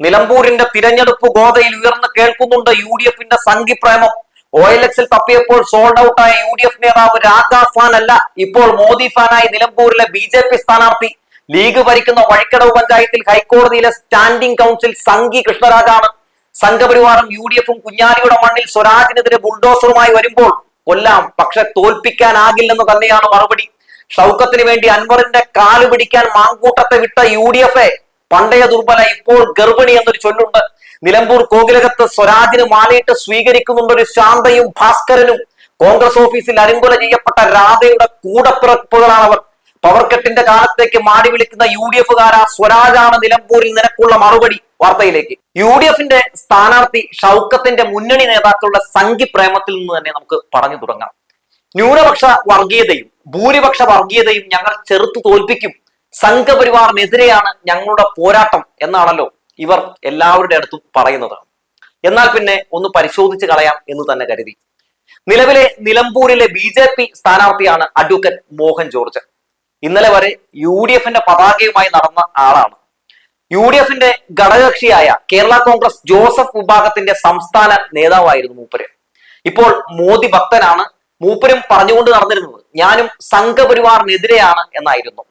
നിലമ്പൂരിന്റെ തിരഞ്ഞെടുപ്പ് ഗോതയിൽ ഉയർന്ന് കേൾക്കുന്നുണ്ട് യു ഡി എഫിന്റെ സംഘിപ്രേമം. ഒ എൽ എക്സിൽ തപ്പിയപ്പോൾ സോൾഡ് ഔട്ടായ യു ഡി എഫ് നേതാവ് രാഘാ ഫാൻ അല്ല ഇപ്പോൾ മോദി ഫാനായി നിലമ്പൂരിലെ ബി ജെ പി സ്ഥാനാർത്ഥി. ലീഗ് ഭരിക്കുന്ന വഴിക്കടവ് പഞ്ചായത്തിൽ ഹൈക്കോടതിയിലെ സ്റ്റാൻഡിംഗ് കൗൺസിൽ സംഘി കൃഷ്ണരാജാണ്. സംഘപരിവാറും യു ഡി എഫും കുഞ്ഞാലിയുടെ മണ്ണിൽ സ്വരാജിനെതിരെ ബുൾഡോസറുമായി വരുമ്പോൾ കൊല്ലാം പക്ഷെ തോൽപ്പിക്കാനാകില്ലെന്ന് തന്നെയാണ് മറുപടി. ഷൗക്കത്തിന് വേണ്ടി അൻവറിന്റെ കാൽ പിടിക്കാൻ മാങ്കൂട്ടത്തെ വിട്ട യു ഡി എഫ് പണ്ടയ ദുർബല ഇപ്പോൾ ഗർഭിണി എന്നൊരു ചൊല്ലുണ്ട്. നിലമ്പൂർ കോകിലകത്ത് സ്വരാജിന് മാലയിട്ട് സ്വീകരിക്കുന്നുണ്ട് ഒരു ശാന്തയും ഭാസ്കരനും. കോൺഗ്രസ് ഓഫീസിൽ അരുങ്കൊല ചെയ്യപ്പെട്ട രാധയുടെ കൂടപ്പിറപ്പുകളാണ് അവർ പവർക്കെട്ടിന്റെ കാലത്തേക്ക് മാടി വിളിക്കുന്ന യു ഡി എഫുകാര സ്വരാജാണ് നിലമ്പൂരിൽ നിനക്കുള്ള മറുപടി. വാർത്തയിലേക്ക്. യു ഡി എഫിന്റെ സ്ഥാനാർത്ഥി ഷൗക്കത്തിന്റെ മുന്നണി നേതാക്കളുടെ സംഘിപ്രേമത്തിൽ നിന്ന് തന്നെ നമുക്ക് പറഞ്ഞു തുടങ്ങാം. ന്യൂനപക്ഷ വർഗീയതയും ഭൂരിപക്ഷ വർഗീയതയും ഞങ്ങൾ ചെറുത്തു തോൽപ്പിക്കും. സംഘപരിവാറിനെതിരെയാണ് ഞങ്ങളുടെ പോരാട്ടം എന്നാണല്ലോ ഇവർ എല്ലാവരുടെ അടുത്തും പറയുന്നത്. എന്നാൽ പിന്നെ ഒന്ന് പരിശോധിച്ച് കളയാം എന്ന് തന്നെ കരുതി. നിലവിലെ നിലമ്പൂരിലെ ബി ജെ പി സ്ഥാനാർത്ഥിയാണ് അഡ്വക്കേറ്റ് മോഹൻ ജോർജ്. ഇന്നലെ വരെ യു ഡി എഫിന്റെ പതാകയുമായി നടന്ന ആളാണ്. യു ഡി എഫിന്റെ ഘടകകക്ഷിയായ കേരള കോൺഗ്രസ് ജോസഫ് വിഭാഗത്തിന്റെ സംസ്ഥാന നേതാവായിരുന്നു മൂപ്പര്. ഇപ്പോൾ മോദി ഭക്തനാണ്. മൂപ്പരും പറഞ്ഞുകൊണ്ട് നടന്നിരുന്നത് ഞാനും സംഘപരിവാറിനെതിരെയാണ് എന്നായിരുന്നു.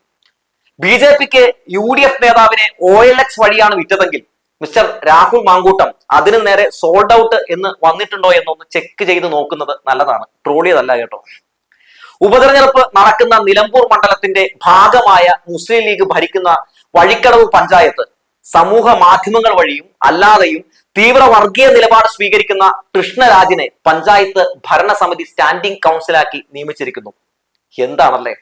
ബി ജെ പിക്ക് യു ഡി എഫ് നേതാവിനെ ഒ എൽ എക്സ് വഴിയാണ് വിറ്റതെങ്കിൽ മിസ്റ്റർ രാഹുൽ മാങ്കൂട്ടം അതിനു നേരെ സോൾഡ് ഔട്ട് എന്ന് വന്നിട്ടുണ്ടോ എന്നൊന്ന് ചെക്ക് ചെയ്ത് നോക്കുന്നത് നല്ലതാണ്. ട്രോളിയതല്ല കേട്ടോ. ഉപതെരഞ്ഞെടുപ്പ് നടക്കുന്ന നിലമ്പൂർ മണ്ഡലത്തിന്റെ ഭാഗമായ മുസ്ലിം ലീഗ് ഭരിക്കുന്ന വഴിക്കടവ് പഞ്ചായത്ത് സമൂഹ മാധ്യമങ്ങൾ വഴിയും അല്ലാതെയും തീവ്ര വർഗീയ നിലപാട് സ്വീകരിക്കുന്ന കൃഷ്ണരാജിനെ പഞ്ചായത്ത് ഭരണസമിതി സ്റ്റാൻഡിംഗ് കൗൺസിലാക്കി നിയമിച്ചിരിക്കുന്നു. എന്താണല്ലേ?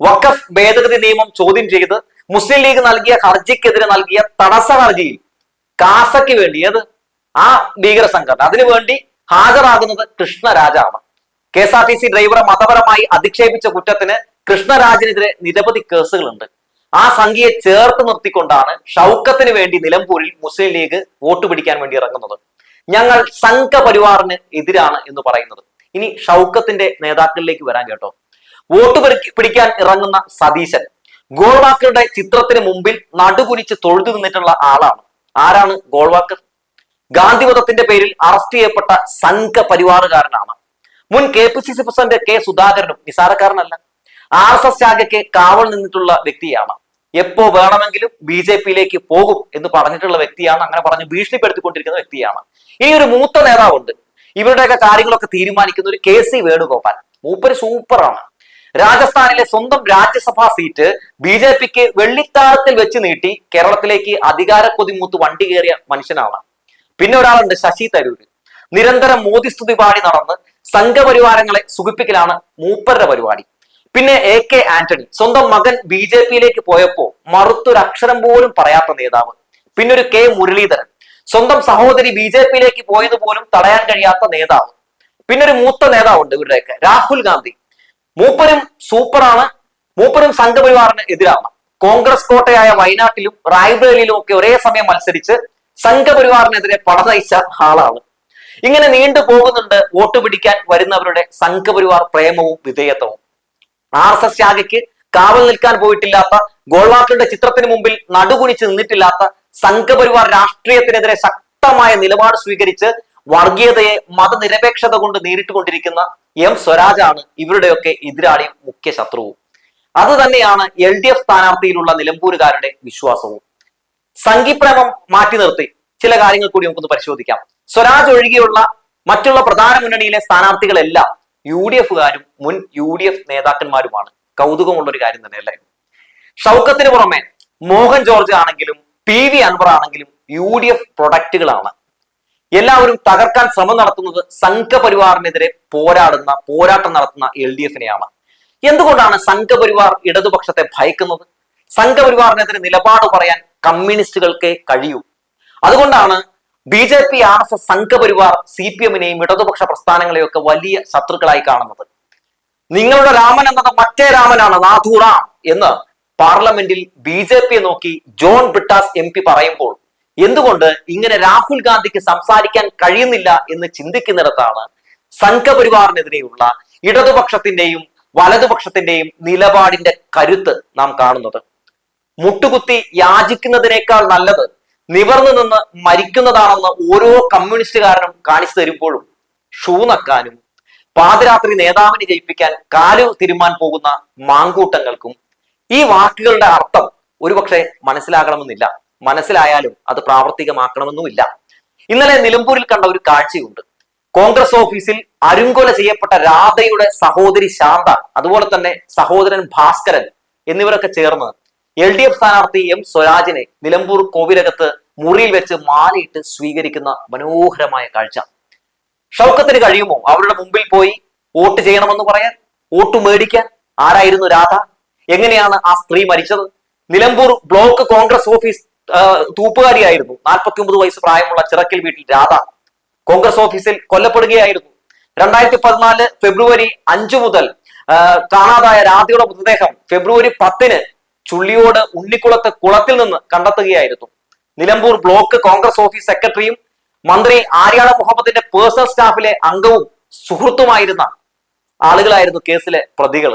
വഖഫ് ഭേദഗതി നിയമം ചോദ്യം ചെയ്ത് മുസ്ലിം ലീഗ് നൽകിയ ഹർജിക്കെതിരെ നൽകിയ തടസ്സ ഹർജിയിൽ കാസയ്ക്ക് വേണ്ടി ഏത്? ആ ഭീകര സംഘടന. അതിനുവേണ്ടി ഹാജരാകുന്നത് കൃഷ്ണരാജാണ്. K S R T C ഡ്രൈവറെ മതപരമായി അധിക്ഷേപിച്ച കുറ്റത്തിന് കൃഷ്ണരാജിനെതിരെ നിരവധി കേസുകളുണ്ട്. ആ സംഖ്യയെ ചേർത്ത് നിർത്തിക്കൊണ്ടാണ് ഷൗക്കത്തിന് വേണ്ടി നിലമ്പൂരിൽ മുസ്ലിം ലീഗ് വോട്ട് പിടിക്കാൻ വേണ്ടി ഇറങ്ങുന്നത്. ഞങ്ങൾ സംഘപരിവാറിന് എതിരാണ് എന്ന് പറയുന്നത്. ഇനി ഷൗക്കത്തിന്റെ നേതാക്കളിലേക്ക് വരാൻ കേട്ടോ. വോട്ട് പിടി- പിടിക്കാൻ ഇറങ്ങുന്ന സതീശൻ. ഗോൾവാക്കറുടെ ചിത്രത്തിന് മുമ്പിൽ നടുകുനിച്ച് തൊഴുതു നിന്നിട്ടുള്ള ആളാണ്. ആരാണ് ഗോൾവാക്കർ ഗാന്ധിവധത്തിന്റെ പേരിൽ അറസ്റ്റ് ചെയ്യപ്പെട്ട സംഘപരിവാറുകാരനാണ്. മുൻ K P C C president K സുധാകരനും നിസാരക്കാരനല്ല. ആർ എസ് എസ് ശാഖയ്ക്ക് കാവൽ നിന്നിട്ടുള്ള വ്യക്തിയാണ്. എപ്പോ വേണമെങ്കിലും ബി ജെ പിയിലേക്ക് പോകും എന്ന് പറഞ്ഞിട്ടുള്ള വ്യക്തിയാണ് അങ്ങനെ പറഞ്ഞ് ഭീഷണിപ്പെടുത്തിക്കൊണ്ടിരിക്കുന്ന വ്യക്തിയാണ്. ഇനി ഒരു മൂത്ത നേതാവുണ്ട്. ഇവരുടെയൊക്കെ കാര്യങ്ങളൊക്കെ തീരുമാനിക്കുന്ന ഒരു കെ സി വേണുഗോപാൽ. മൂപ്പര് സൂപ്പറാണ്. രാജസ്ഥാനിലെ സ്വന്തം രാജ്യസഭാ സീറ്റ് ബി ജെ പിക്ക് വെള്ളിത്താളത്തിൽ വെച്ച് നീട്ടി കേരളത്തിലേക്ക് അധികാര കൊതിമൂത്ത് വണ്ടി കയറിയ മനുഷ്യനാണ്. പിന്നെ ഒരാളുണ്ട് ശശി തരൂര് നിരന്തരം മോദി സ്തുതി പാടി നടന്ന് സംഘപരിവാരങ്ങളെ സുഖിപ്പിക്കലാണ് മൂപ്പരുടെ പരിപാടി. പിന്നെ എ കെ ആന്റണി സ്വന്തം മകൻ ബി ജെ പിയിലേക്ക് പോയപ്പോ മറുത്തൊരു അക്ഷരം പോലും പറയാത്ത നേതാവ്. പിന്നെ ഒരു കെ മുരളീധരൻ സ്വന്തം സഹോദരി ബി ജെ പിയിലേക്ക് പോയത് പോലും തടയാൻ കഴിയാത്ത നേതാവ്. പിന്നെ ഒരു മൂത്ത നേതാവുണ്ട് ഇവരുടെയൊക്കെ രാഹുൽ ഗാന്ധി. മൂപ്പരും സൂപ്പറാണ്. മൂപ്പരും സംഘപരിവാറിന് എതിരാണ്. കോൺഗ്രസ് കോട്ടയായ വയനാട്ടിലും റായ്ബറേലിയിലും ഒക്കെ ഒരേ സമയം മത്സരിച്ച് സംഘപരിവാറിനെതിരെ പടനയിച്ച ആളാണ്. ഇങ്ങനെ നീണ്ടു പോകുന്നുണ്ട് വോട്ട് പിടിക്കാൻ വരുന്നവരുടെ സംഘപരിവാർ പ്രേമവും വിധേയത്വവും. ആർ എസ് എസ് ശാഖയ്ക്ക് കാവൽ നിൽക്കാൻ പോയിട്ടില്ലാത്ത ഗോൾവാക്കറുടെ ചിത്രത്തിന് മുമ്പിൽ നടുകുനിച്ച് നിന്നിട്ടില്ലാത്ത സംഘപരിവാർ രാഷ്ട്രീയത്തിനെതിരെ ശക്തമായ നിലപാട് സ്വീകരിച്ച് വർഗീയതയെ മതനിരപേക്ഷത കൊണ്ട് നേരിട്ടുകൊണ്ടിരിക്കുന്ന എം സ്വരാജാണ് ഇവരുടെയൊക്കെ എതിരാളിയും മുഖ്യ ശത്രുവും. അത് തന്നെയാണ് എൽ ഡി എഫ് സ്ഥാനാർത്ഥിയിലുള്ള നിലമ്പൂരുകാരുടെ വിശ്വാസവും. സംഘിപ്രേമം മാറ്റി നിർത്തി. ചില കാര്യങ്ങൾ കൂടി നമുക്കൊന്ന് പരിശോധിക്കാം. സ്വരാജ് ഒഴികെയുള്ള മറ്റുള്ള പ്രധാന മുന്നണിയിലെ സ്ഥാനാർത്ഥികളെല്ലാം യു ഡി എഫുകാരും മുൻ യു ഡി എഫ് നേതാക്കന്മാരുമാണ്. കൗതുകമുള്ള ഒരു കാര്യം തന്നെയല്ലേ? ഷൗക്കത്തിന് പുറമെ മോഹൻ ജോർജ് ആണെങ്കിലും പി വി അൻവർ ആണെങ്കിലും യു ഡി എഫ് പ്രൊഡക്റ്റുകളാണ്. എല്ലാവരും തകർക്കാൻ ശ്രമം നടത്തുന്നത് സംഘപരിവാറിനെതിരെ പോരാടുന്ന പോരാട്ടം നടത്തുന്ന എൽ ഡി എഫിനെയാണ്. എന്തുകൊണ്ടാണ് സംഘപരിവാർ ഇടതുപക്ഷത്തെ ഭയക്കുന്നത്? സംഘപരിവാറിനെതിരെ നിലപാട് പറയാൻ കമ്മ്യൂണിസ്റ്റുകൾക്കേ കഴിയൂ. അതുകൊണ്ടാണ് B J P R S S Sangh Parivar C P എമ്മിനെയും ഇടതുപക്ഷ പ്രസ്ഥാനങ്ങളെയൊക്കെ വലിയ ശത്രുക്കളായി കാണുന്നത്. നിങ്ങളുടെ രാമൻ എന്നത് മറ്റേ രാമനാണ് നാഥൂറ എന്ന് പാർലമെന്റിൽ ബി ജെ പിയെ നോക്കി ജോൺ ബ്രിട്ടാസ് എം പി പറയുമ്പോൾ എന്തുകൊണ്ട് ഇങ്ങനെ രാഹുൽ ഗാന്ധിക്ക് സംസാരിക്കാൻ കഴിയുന്നില്ല എന്ന് ചിന്തിക്കുന്നിടത്താണ് സംഘപരിവാറിനെതിരെയുള്ള ഇടതുപക്ഷത്തിന്റെയും വലതുപക്ഷത്തിന്റെയും നിലപാടിന്റെ കരുത്ത് നാം കാണുന്നത്. മുട്ടുകുത്തി യാചിക്കുന്നതിനേക്കാൾ നല്ലത് നിവർന്നു നിന്ന് മരിക്കുന്നതാണെന്ന് ഓരോ കമ്മ്യൂണിസ്റ്റുകാരനും കാണിച്ചു തരുമ്പോഴും ഷൂ നക്കാനും പാതിരാത്രി നേതാവിനെ ജയിപ്പിക്കാൻ കാലു തിരുമാൻ പോകുന്ന മാങ്കൂട്ടങ്ങൾക്കും ഈ വാക്കുകളുടെ അർത്ഥം ഒരുപക്ഷെ മനസ്സിലാകണമെന്നില്ല. മനസ്സിലായാലും അത് പ്രാവർത്തികമാക്കണമെന്നുമില്ല. ഇന്നലെ നിലമ്പൂരിൽ കണ്ട ഒരു കാഴ്ചയുണ്ട്. കോൺഗ്രസ് ഓഫീസിൽ അരുങ്കൊല ചെയ്യപ്പെട്ട രാധയുടെ സഹോദരി ശാന്ത അതുപോലെ തന്നെ സഹോദരൻ ഭാസ്കരൻ എന്നിവരൊക്കെ ചേർന്ന് എൽ ഡി എഫ് സ്ഥാനാർത്ഥി എം സ്വരാജിനെ നിലമ്പൂർ കോവിലകത്ത് മുറിയിൽ വെച്ച് മാലയിട്ട് സ്വീകരിക്കുന്ന മനോഹരമായ കാഴ്ച. ഷൗക്കത്തിന് കഴിയുമോ? അവരുടെ മുമ്പിൽ പോയി വോട്ട് ചെയ്യണമെന്ന് പറയാൻ? വോട്ട് മേടിക്കാൻ? ആരായിരുന്നു രാധ? എങ്ങനെയാണ് ആ സ്ത്രീ മരിച്ചത്? നിലമ്പൂർ ബ്ലോക്ക് കോൺഗ്രസ് ഓഫീസ് തൂപ്പുകാരിയായിരുന്നു. നാൽപ്പത്തി ഒമ്പത് വയസ്സ് പ്രായമുള്ള ചിറക്കൽ വീട്ടിൽ രാധ കോൺഗ്രസ് ഓഫീസിൽ കൊല്ലപ്പെടുകയായിരുന്നു. രണ്ടായിരത്തി പതിനാല് ഫെബ്രുവരി അഞ്ചു മുതൽ കാണാതായ രാധയുടെ മൃതദേഹം ഫെബ്രുവരി പത്തിന് ചുള്ളിയോട് ഉണ്ണിക്കുളത്ത് കുളത്തിൽ നിന്ന് കണ്ടെത്തുകയായിരുന്നു. നിലമ്പൂർ ബ്ലോക്ക് കോൺഗ്രസ് ഓഫീസ് സെക്രട്ടറിയും മന്ത്രി ആര്യാട മുഹമ്മദിന്റെ പേഴ്സണൽ സ്റ്റാഫിലെ അംഗവും സുഹൃത്തുമായിരുന്ന ആളുകളായിരുന്നു കേസിലെ പ്രതികൾ.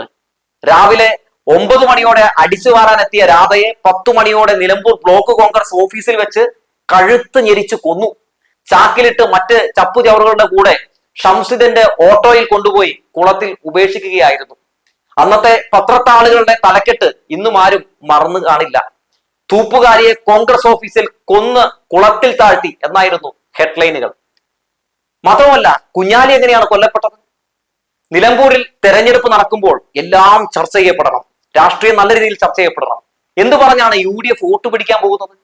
രാവിലെ ഒമ്പത് മണിയോടെ അടിച്ചു വാറാനെത്തിയ രാധയെ പത്തു മണിയോടെ നിലമ്പൂർ ബ്ലോക്ക് കോൺഗ്രസ് ഓഫീസിൽ വെച്ച് കഴുത്ത് ഞെരിച്ചു കൊന്നു. ചാക്കിലിട്ട് മറ്റ് ചപ്പുചവറുകളുടെ കൂടെ ഷംസിദന്റെ ഓട്ടോയിൽ കൊണ്ടുപോയി കുളത്തിൽ ഉപേക്ഷിക്കുകയായിരുന്നു. അന്നത്തെ പത്രത്താളുകളുടെ തലക്കെട്ട് ഇന്നും ആരും മറന്നു കാണില്ല. തൂപ്പുകാരിയെ കോൺഗ്രസ് ഓഫീസിൽ കൊന്ന് കുളത്തിൽ താഴ്ത്തി എന്നായിരുന്നു ഹെഡ്ലൈനുകൾ. മാത്രമല്ല കുഞ്ഞാലി എങ്ങനെയാണ് കൊല്ലപ്പെട്ടത്? നിലമ്പൂരിൽ തെരഞ്ഞെടുപ്പ് നടക്കുമ്പോൾ എല്ലാം ചർച്ച ചെയ്യപ്പെടണം. രാഷ്ട്രീയം നല്ല രീതിയിൽ ചർച്ച ചെയ്യപ്പെടണം. എന്ത് പറഞ്ഞാണ് യു ഡി എഫ് വോട്ട് പിടിക്കാൻ പോകുന്നത്?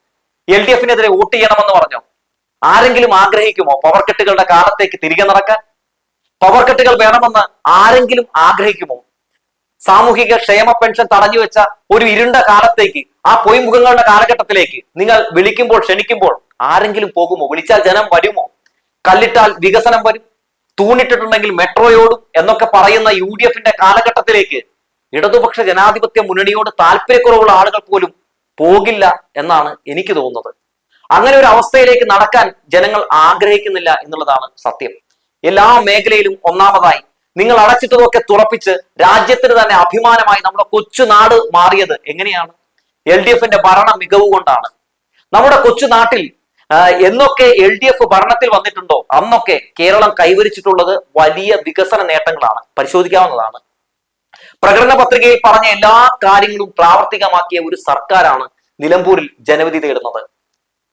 എൽ ഡി എഫിനെതിരെ വോട്ട് ചെയ്യണമെന്ന് പറഞ്ഞോ? ആരെങ്കിലും ആഗ്രഹിക്കുമോ പവർ കെട്ടുകളുടെ കാലത്തേക്ക് തിരികെ നടക്കാൻ? പവർ കെട്ടുകൾ വേണമെന്ന് ആരെങ്കിലും ആഗ്രഹിക്കുമോ? സാമൂഹിക ക്ഷേമ പെൻഷൻ തടഞ്ഞു വെച്ച ഒരു ഇരുണ്ട കാലത്തേക്ക് ആ പൊയ്മുഖങ്ങളുടെ കാലഘട്ടത്തിലേക്ക് നിങ്ങൾ വിളിക്കുമ്പോൾ ക്ഷണിക്കുമ്പോൾ ആരെങ്കിലും പോകുമോ? വിളിച്ചാൽ ജനം വരുമോ? കല്ലിട്ടാൽ വികസനം വരും? തൂണിട്ടിട്ടുണ്ടെങ്കിൽ മെട്രോയോടും എന്നൊക്കെ പറയുന്ന യു ഡി എഫിന്റെ കാലഘട്ടത്തിലേക്ക് ഇടതുപക്ഷ ജനാധിപത്യ മുന്നണിയോട് താല്പര്യക്കുറവുള്ള ആളുകൾ പോലും പോകില്ല എന്നാണ് എനിക്ക് തോന്നുന്നത്. അങ്ങനെ ഒരു അവസ്ഥയിലേക്ക് നടക്കാൻ ജനങ്ങൾ ആഗ്രഹിക്കുന്നില്ല എന്നുള്ളതാണ് സത്യം. എല്ലാ മേഖലയിലും ഒന്നാമതായി നിങ്ങൾ അടച്ചിട്ടതൊക്കെ തുറപ്പിച്ച് രാജ്യത്തിന് തന്നെ അഭിമാനമായി നമ്മുടെ കൊച്ചുനാട് മാറിയത് എങ്ങനെയാണ്? എൽ ഡി എഫിന്റെ ഭരണ മികവ് കൊണ്ടാണ്. നമ്മുടെ കൊച്ചുനാട്ടിൽ എന്നൊക്കെ എൽ ഡി എഫ് ഭരണത്തിൽ വന്നിട്ടുണ്ടോ? അന്നൊക്കെ കേരളം കൈവരിച്ചിട്ടുള്ളത് വലിയ വികസന നേട്ടങ്ങളാണ്. പരിശോധിക്കാവുന്നതാണ്. പ്രകടന പത്രികയിൽ പറഞ്ഞ എല്ലാ കാര്യങ്ങളും പ്രാവർത്തികമാക്കിയ ഒരു സർക്കാരാണ് നിലമ്പൂരിൽ ജനവിധി തേടുന്നത്.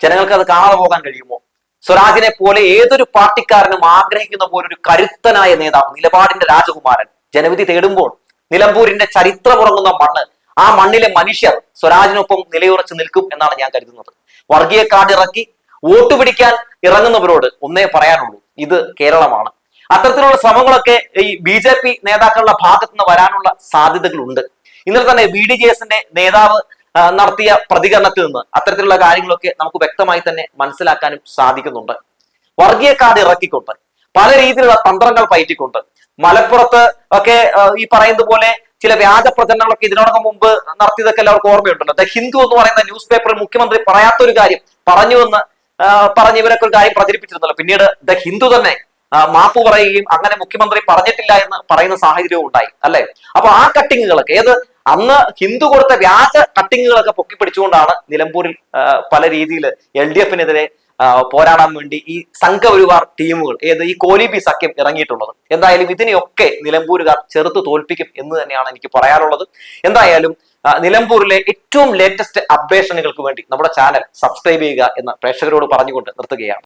ജനങ്ങൾക്ക് അത് കാണാതെ പോകാൻ കഴിയുമോ? സ്വരാജിനെ പോലെ ഏതൊരു പാർട്ടിക്കാരനും ആഗ്രഹിക്കുന്ന പോലെ ഒരു കരുത്തനായ നേതാവ് നിലപാടിന്റെ രാജകുമാരൻ ജനവിധി തേടുമ്പോൾ നിലമ്പൂരിന്റെ ചരിത്രമുറങ്ങുന്ന മണ്ണ് ആ മണ്ണിലെ മനുഷ്യർ സ്വരാജിനൊപ്പം നിലയുറച്ച് നിൽക്കും എന്നാണ് ഞാൻ കരുതുന്നത്. വർഗീയ കാർഡ് ഇറക്കി വോട്ട് പിടിക്കാൻ ഇറങ്ങുന്നവരോട് ഒന്നേ പറയാനുള്ളൂ ഇത് കേരളമാണ്. അത്തരത്തിലുള്ള ശ്രമങ്ങളൊക്കെ ഈ ബി ജെ പി നേതാക്കളുടെ ഭാഗത്തു നിന്ന് വരാനുള്ള സാധ്യതകളുണ്ട്. ഇന്നലെ തന്നെ ബി ഡി ജെ എസിന്റെ നേതാവ് നടത്തിയ പ്രതികരണത്തിൽ നിന്ന് അത്തരത്തിലുള്ള കാര്യങ്ങളൊക്കെ നമുക്ക് വ്യക്തമായി തന്നെ മനസ്സിലാക്കാനും സാധിക്കുന്നുണ്ട്. വർഗീയ കാർഡ് ഇറക്കിക്കൊണ്ട് പല രീതിയിലുള്ള തന്ത്രങ്ങൾ പയറ്റിക്കൊണ്ട് മലപ്പുറത്ത് ഒക്കെ ഈ പറയുന്നത് പോലെ ചില വ്യാജ പ്രചരണങ്ങളൊക്കെ ഇതിനോടകം മുമ്പ് നടത്തിയതൊക്കെ എല്ലാവർക്കും ഓർമ്മയുണ്ടല്ലോ. ദ ഹിന്ദു എന്ന് പറയുന്ന ന്യൂസ് പേപ്പറിൽ മുഖ്യമന്ത്രി പറയാത്തൊരു കാര്യം പറഞ്ഞു എന്ന് പറഞ്ഞ് ഇവരൊക്കെ ഒരു കാര്യം പ്രചരിപ്പിച്ചിരുന്നല്ലോ. പിന്നീട് ദ ഹിന്ദു തന്നെ മാപ്പ് പറയുകയും അങ്ങനെ മുഖ്യമന്ത്രി പറഞ്ഞിട്ടില്ല എന്ന് പറയുന്ന സാഹചര്യവും ഉണ്ടായി അല്ലെ? അപ്പൊ ആ കട്ടിങ്ങുകളൊക്കെ ഏത്? അന്ന് ഹിന്ദു കൊടുത്ത വ്യാജ കട്ടിങ്ങുകളൊക്കെ പൊക്കിപ്പിടിച്ചുകൊണ്ടാണ് നിലമ്പൂരിൽ പല രീതിയിൽ എൽ ഡി എഫിനെതിരെ പോരാടാൻ വേണ്ടി ഈ സംഘ സംഘപരിവാർ ടീമുകൾ ഏത്? ഈ കോലിബി സഖ്യം ഇറങ്ങിയിട്ടുള്ളത്. എന്തായാലും ഇതിനെയൊക്കെ നിലമ്പൂരുകാർ ചെറുത്ത് തോൽപ്പിക്കും എന്ന് തന്നെയാണ് എനിക്ക് പറയാനുള്ളത്. എന്തായാലും നിലമ്പൂരിലെ ഏറ്റവും ലേറ്റസ്റ്റ് അപ്ഡേഷനുകൾക്ക് വേണ്ടി നമ്മുടെ ചാനൽ സബ്സ്ക്രൈബ് ചെയ്യുക എന്ന് പ്രേക്ഷകരോട് പറഞ്ഞുകൊണ്ട് നിർത്തുകയാണ്.